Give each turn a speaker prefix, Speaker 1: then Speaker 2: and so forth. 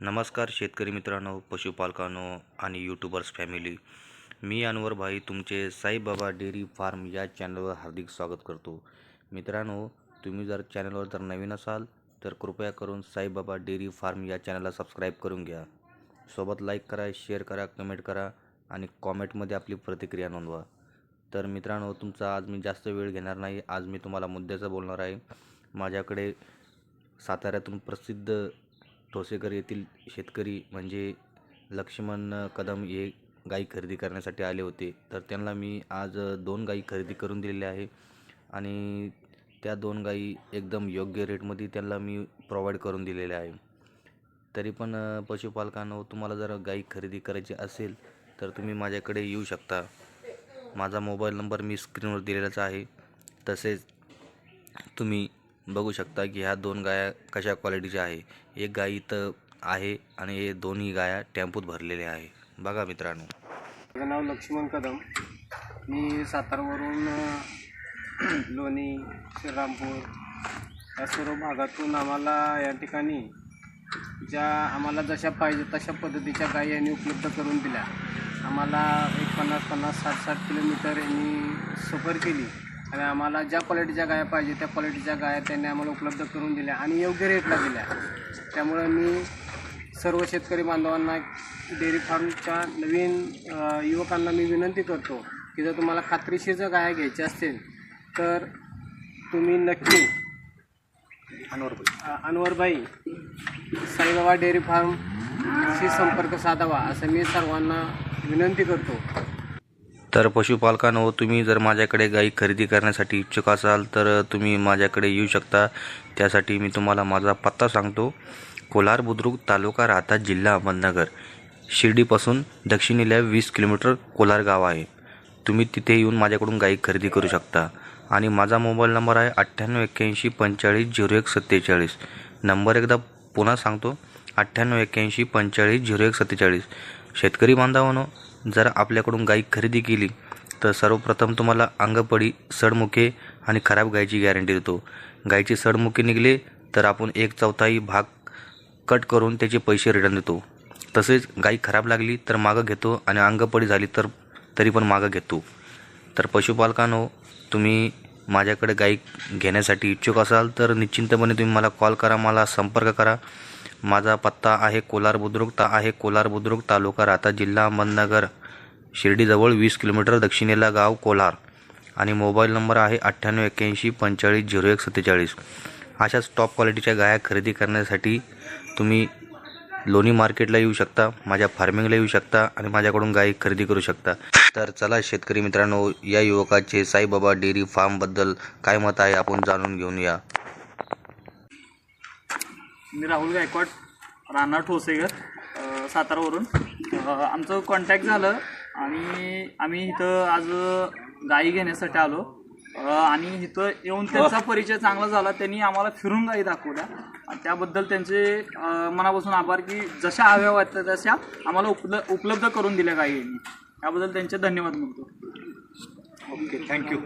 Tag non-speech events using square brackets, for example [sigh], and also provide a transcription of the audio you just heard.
Speaker 1: नमस्कार शेतकरी मित्रांनो पशुपालकांनो आणि यूट्यूबर्स फॅमिली मी अनवर भाई तुमचे साईबाबा डेअरी फार्म या चॅनलवर हार्दिक स्वागत करतो. मित्रांनो तुम्ही जर चॅनलवर जर नवीन असाल तर कृपया करून साईबाबा डेअरी फार्म या चॅनलला सबस्क्राईब करून घ्या. सोबत लाईक करा शेअर करा कमेंट करा आणि कॉमेंटमध्ये आपली प्रतिक्रिया नोंदवा. तर मित्रांनो तुमचा आज मी जास्त वेळ घेणार नाही. आज मी तुम्हाला मुद्द्याचं बोलणार आहे. माझ्याकडे साताऱ्यातून प्रसिद्ध ठोसेकर येथील शेतकरी म्हणजे लक्ष्मण कदम हे गाई खरेदी करण्यासाठी आले होते. तर त्यांना मी आज दोन गाई खरेदी करून दिलेल्या आहे आणि त्या दोन गाई एकदम योग्य रेटमध्ये त्यांना मी प्रोव्हाइड करून दिलेल्या आहे. तरी पण पशुपालकांनो तुम्हाला जर गाई खरेदी करायची असेल तर तुम्ही माझ्याकडे येऊ शकता. माझा मोबाईल नंबर मी स्क्रीनवर दिलेलाच आहे. तसेच तुम्ही बघू शकता की ह्या दोन गाया कशा क्वालिटीच्या आहे. एक गाय इथं आहे आणि हे दोन्ही गाया टेम्पोत भरलेल्या आहे. बघा मित्रांनो.
Speaker 2: माझं नाव लक्ष्मण कदम. मी सातारवरून [clears throat] लोणी श्रीरामपूर या सर्व भागातून आम्हाला या ठिकाणी ज्या आम्हाला जशा पाहिजे तशा पद्धतीच्या गायी यांनी उपलब्ध करून दिल्या. आम्हाला एक पन्नास पन्नास साठ साठ किलोमीटर यांनी सफर केली. आणि आम्हाला ज्या क्वालिटीच्या गाया पाहिजे त्या क्वालिटीच्या गाया त्यांनी आम्हाला उपलब्ध करून दिल्या आणि योग्य रेटला दिल्या. त्यामुळे मी सर्व शेतकरी बांधवांना डेअरी फार्मच्या नवीन युवकांना मी विनंती करतो की जर तुम्हाला खात्रीशीर जर गाया घ्यायच्या असतील तर तुम्ही नक्की अ, अनवरबाई साईबाबा डेअरी फार्मशी संपर्क साधावा असं मी सर्वांना विनंती करतो.
Speaker 1: तर पशुपालकांनो तुम्ही जर माझ्याकडे गाई खरेदी करण्यासाठी इच्छुक असाल तर तुम्ही माझ्याकडे येऊ शकता. त्यासाठी मी तुम्हाला माझा पत्ता सांगतो. कोलार बुद्रुक तालुका राहता जिल्हा अहमदनगर. शिर्डीपासून दक्षिणेला वीस किलोमीटर कोलार गाव आहे. तुम्ही तिथे येऊन माझ्याकडून गाई खरेदी करू शकता. आणि माझा मोबाईल नंबर आहे अठ्ठ्याण्णव एक्क्याऐंशी पंचेचाळीस झिरो एक सत्तेचाळीस. नंबर एकदा पुन्हा सांगतो अठ्ठ्याण्णव एक्क्याऐंशी पंचेचाळीस झिरो एक सत्तेचाळीस. शेतकरी बांधवांनो जर आपल्याकडून गाई खरेदी केली तर सर्वप्रथम तुम्हाला अंगपडी सडमुखे आणि खराब गायची गॅरंटी देतो. गायची सडमुखे निघले तर आपण एक चौथाई भाग कट करून त्याचे पैसे रिटर्न देतो. तसेच गाई खराब लागली तर मागं घेतो आणि अंगपडी झाली तर तरी पण मागं घेतो. तर पशुपालकांनो तुम्ही माझ्याकडे गाई घेण्यासाठी इच्छुक असाल तर निश्चिंतपणे तुम्ही मला कॉल करा मला संपर्क करा. माझा पत्ता आहे कोलार बुद्रुक ता आहे कोलार बुद्रुक तालुका राहता जिल्हा अहमदनगर. शिर्डीजवळ वीस किलोमीटर दक्षिणेला गाव कोलार. आणि मोबाईल नंबर आहे अठ्ठ्याण्णव एक्क्याऐंशी पंचेचाळीस झिरो एक सत्तेचाळीस. अशाच टॉप क्वालिटीच्या गाया खरेदी करण्यासाठी तुम्ही लोणी मार्केटला येऊ शकता माझ्या फार्मिंगला येऊ शकता आणि माझ्याकडून गाई खरेदी करू शकता. तर चला शेतकरी मित्रांनो या युवकाचे साईबाबा डेअरी फार्मबद्दल काय मत आहे आपण जाणून घेऊन या.
Speaker 3: मी राहुल गायकवाड राहणार ठोसेगर अ, सातारावरून. आमचं कॉन्टॅक्ट झालं आणि आम्ही इथं आज गाई घेण्यासाठी आलो. आणि इथं येऊन त्यांचा परिचय चांगला झाला. त्यांनी आम्हाला फिरून गाई दाखवल्या. त्याबद्दल त्यांचे मनापासून आभार की जशा हव्या वाटतात तशा आम्हाला उपल उपलब्ध करून दिल्या गाई यांनी त्याबद्दल त्यांचे धन्यवाद म्हणतो.
Speaker 2: Okay thank you